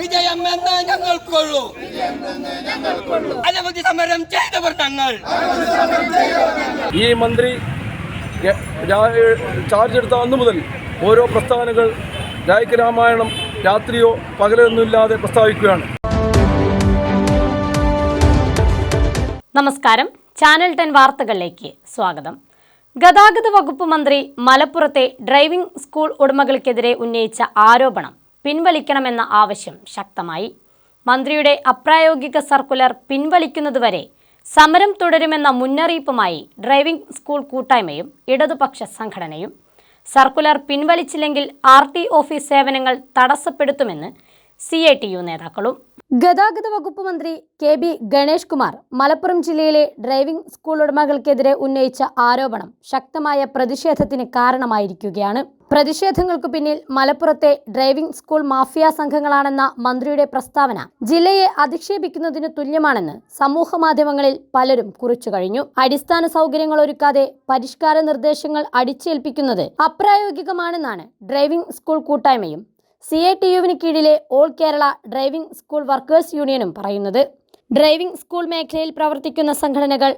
വിജയം എന്ന് ഞങ്ങൾക്കുള്ളൂ. അനവധി സമരം ചെയ്തവർ ഞങ്ങൾ ഈ മന്ത്രി ചാർജ് എടുത്ത അന്നു മുതൽ ഓരോ പ്രസ്താവനകൾ രായ്ക്ക് രാമായണം രാത്രിയോ പകലൊന്നുമില്ലാതെ പ്രസ്താവിക്കുകയാണ്. നമസ്കാരം. ചാനൽ ടെൻ വാർത്തകളിലേക്ക് സ്വാഗതം. ഗതാഗത വകുപ്പ് മന്ത്രി മലപ്പുറത്തെ ഡ്രൈവിംഗ് സ്കൂൾ ഉടമകൾക്കെതിരെ ഉന്നയിച്ച ആരോപണം. പിൻവലിക്കണമെന്ന ആവശ്യം ശക്തമായി. മന്ത്രിയുടെ അപ്രായോഗിക സർക്കുലർ പിൻവലിക്കുന്നതുവരെ സമരം തുടരുമെന്ന മുന്നറിയിപ്പുമായി ഡ്രൈവിംഗ് സ്കൂൾ കൂട്ടായ്മയും ഇടതുപക്ഷ സംഘടനയും. സർക്കുലർ പിൻവലിച്ചില്ലെങ്കിൽ ആർ ടി ഓഫീസ് സേവനങ്ങൾ തടസ്സപ്പെടുത്തുമെന്ന് സി ഐ ടി യു നേതാക്കളും. ഗതാഗത വകുപ്പ് മന്ത്രി കെ ബി ഗണേഷ് കുമാർ മലപ്പുറം ജില്ലയിലെ ഡ്രൈവിംഗ് സ്കൂൾ ഉടമകൾക്കെതിരെ ഉന്നയിച്ച ആരോപണം ശക്തമായ പ്രതിഷേധത്തിന് കാരണമായിരിക്കുകയാണ്. പ്രതിഷേധങ്ങൾക്ക് പിന്നിൽ മലപ്പുറത്തെ ഡ്രൈവിംഗ് സ്കൂൾ മാഫിയ സംഘങ്ങളാണെന്ന മന്ത്രിയുടെ പ്രസ്താവന ജില്ലയെ അധിക്ഷേപിക്കുന്നതിന് തുല്യമാണെന്ന് സമൂഹ മാധ്യമങ്ങളിൽ പലരും കുറിച്ചു കഴിഞ്ഞു. അടിസ്ഥാന സൗകര്യങ്ങൾ ഒരുക്കാതെ പരിഷ്കാര നിർദ്ദേശങ്ങൾ അടിച്ചേൽപ്പിക്കുന്നത് അപ്രായോഗികമാണെന്നാണ് ഡ്രൈവിംഗ് സ്കൂൾ കൂട്ടായ്മയും സി എ ടി യുവിന് കീഴിലെ all Kerala driving school workers യൂണിയനും പറയുന്നത്. ഡ്രൈവിംഗ് സ്കൂൾ മേഖലയിൽ പ്രവർത്തിക്കുന്ന സംഘടനകൾ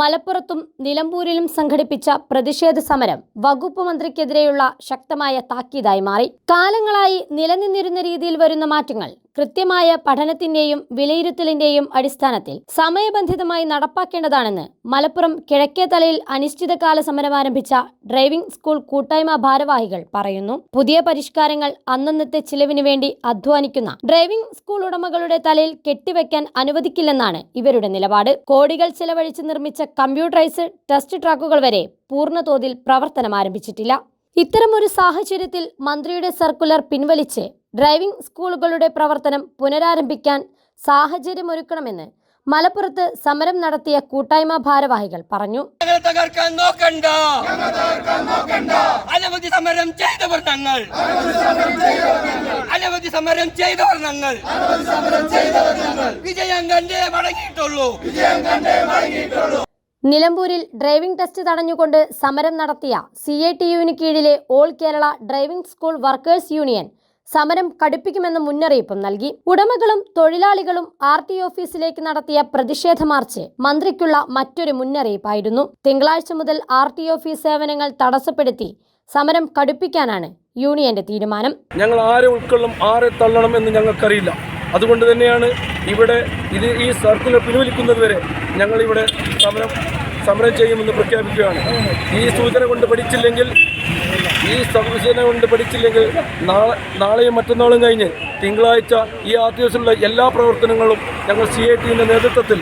മലപ്പുറത്തും നിലമ്പൂരിലും സംഘടിപ്പിച്ച പ്രതിഷേധ സമരം വകുപ്പ് മന്ത്രിക്കെതിരെയുള്ള ശക്തമായ താക്കീതായി മാറി. കാലങ്ങളായി നിലനിന്നിരുന്ന രീതിയിൽ വരുന്ന മാറ്റങ്ങൾ കൃത്യമായ പഠനത്തിന്റെയും വിലയിരുത്തലിന്റെയും അടിസ്ഥാനത്തിൽ സമയബന്ധിതമായി നടപ്പാക്കേണ്ടതാണെന്ന് മലപ്പുറം കിഴക്കേതലയിൽ അനിശ്ചിതകാല സമരം ആരംഭിച്ച ഡ്രൈവിംഗ് സ്കൂൾ കൂട്ടായ്മ ഭാരവാഹികൾ പറയുന്നു പുതിയ പരിഷ്കാരങ്ങൾ അന്നന്നത്തെ ചിലവിന് വേണ്ടി അധ്വാനിക്കുന്ന ഡ്രൈവിംഗ് സ്കൂൾ ഉടമകളുടെ തലയിൽ കെട്ടിവെക്കാൻ അനുവദിക്കില്ലെന്നാണ് ഇവരുടെ നിലപാട്. കോടികൾ ചെലവഴിച്ച് നിർമ്മിച്ച കമ്പ്യൂട്ടറൈസ് ടെസ്റ്റ് ട്രാക്കുകൾ വരെ പൂർണതോതിൽ പ്രവർത്തനം ആരംഭിച്ചിട്ടില്ല ഇത്തരമൊരു സാഹചര്യത്തിൽ മന്ത്രിയുടെ സർക്കുലർ പിൻവലിച്ച് ഡ്രൈവിംഗ് സ്കൂളുകളുടെ പ്രവർത്തനം പുനരാരംഭിക്കാൻ സാഹചര്യമൊരുക്കണമെന്ന് മലപ്പുറത്ത് സമരം നടത്തിയ കൂട്ടായ്മ ഭാരവാഹികൾ പറഞ്ഞു. ഞങ്ങൾ തകർക്കാൻ നോക്കണ്ട. അനവധി സമരം ചെയ്തവർ ഞങ്ങൾ. അനവധി സമരം ചെയ്തവർ ഞങ്ങൾ. വിജയം കണ്ടേ മടങ്ങിയിട്ടുള്ളൂ നിലമ്പൂരിൽ ഡ്രൈവിംഗ് ടെസ്റ്റ് തടഞ്ഞുകൊണ്ട് സമരം നടത്തിയ സി എ ടി യുവിന് കീഴിലെ all Kerala driving school workers union സമരം കടുപ്പിക്കുമെന്ന മുന്നറിയിപ്പും നൽകി. ഉടമകളും തൊഴിലാളികളും ആർ ടി ഓഫീസിലേക്ക് നടത്തിയ പ്രതിഷേധ മാർച്ച് മന്ത്രിക്കുള്ള മറ്റൊരു മുന്നറിയിപ്പായിരുന്നു. തിങ്കളാഴ്ച മുതൽ ആർ ടി ഓഫീസ് സേവനങ്ങൾ തടസ്സപ്പെടുത്തി സമരം കടുപ്പിക്കാനാണ് യൂണിയന്റെ തീരുമാനം. ഞങ്ങൾ ആരെ ഉൾക്കൊള്ളും ആരെ തള്ളണം എന്ന് ഞങ്ങൾക്കറിയില്ല. അതുകൊണ്ട് തന്നെയാണ് ഇവിടെ ഇത് ഈ സർക്കുലർ പിൻവലിക്കുന്നത് വരെ ഞങ്ങളിവിടെ സമരം സമരം ചെയ്യുമെന്ന് പ്രഖ്യാപിക്കുകയാണ്. ഈ സൂചന കൊണ്ട് പഠിച്ചില്ലെങ്കിൽ ഈ സൂചന കൊണ്ട് പഠിച്ചില്ലെങ്കിൽ നാളെ നാളെയും മറ്റന്നാളും കഴിഞ്ഞ് തിങ്കളാഴ്ച ഈ ആർ ടി എസിലുള്ള എല്ലാ പ്രവർത്തനങ്ങളും ഞങ്ങൾ സി ഐ ടിയുടെ നേതൃത്വത്തിൽ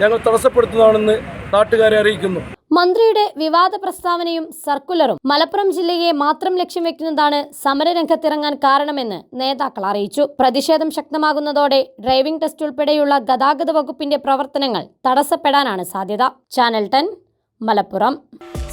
ഞങ്ങൾ തടസ്സപ്പെടുത്തുന്നതാണെന്ന് നാട്ടുകാരെ അറിയിക്കുന്നു. മന്ത്രിയുടെ വിവാദ പ്രസ്താവനയും സർക്കുലറും മലപ്പുറം ജില്ലയെ മാത്രം ലക്ഷ്യം വെക്കുന്നതാണ് സമരരംഗത്തിറങ്ങാൻ കാരണമെന്ന് നേതാക്കൾ അറിയിച്ചു. പ്രതിഷേധം ശക്തമാകുന്നതോടെ ഡ്രൈവിംഗ് ടെസ്റ്റ് ഉൾപ്പെടെയുള്ള ഗതാഗത വകുപ്പിന്റെ പ്രവർത്തനങ്ങൾ തടസ്സപ്പെടാനാണ് സാധ്യത. Channel ten Malappuram.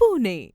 Pune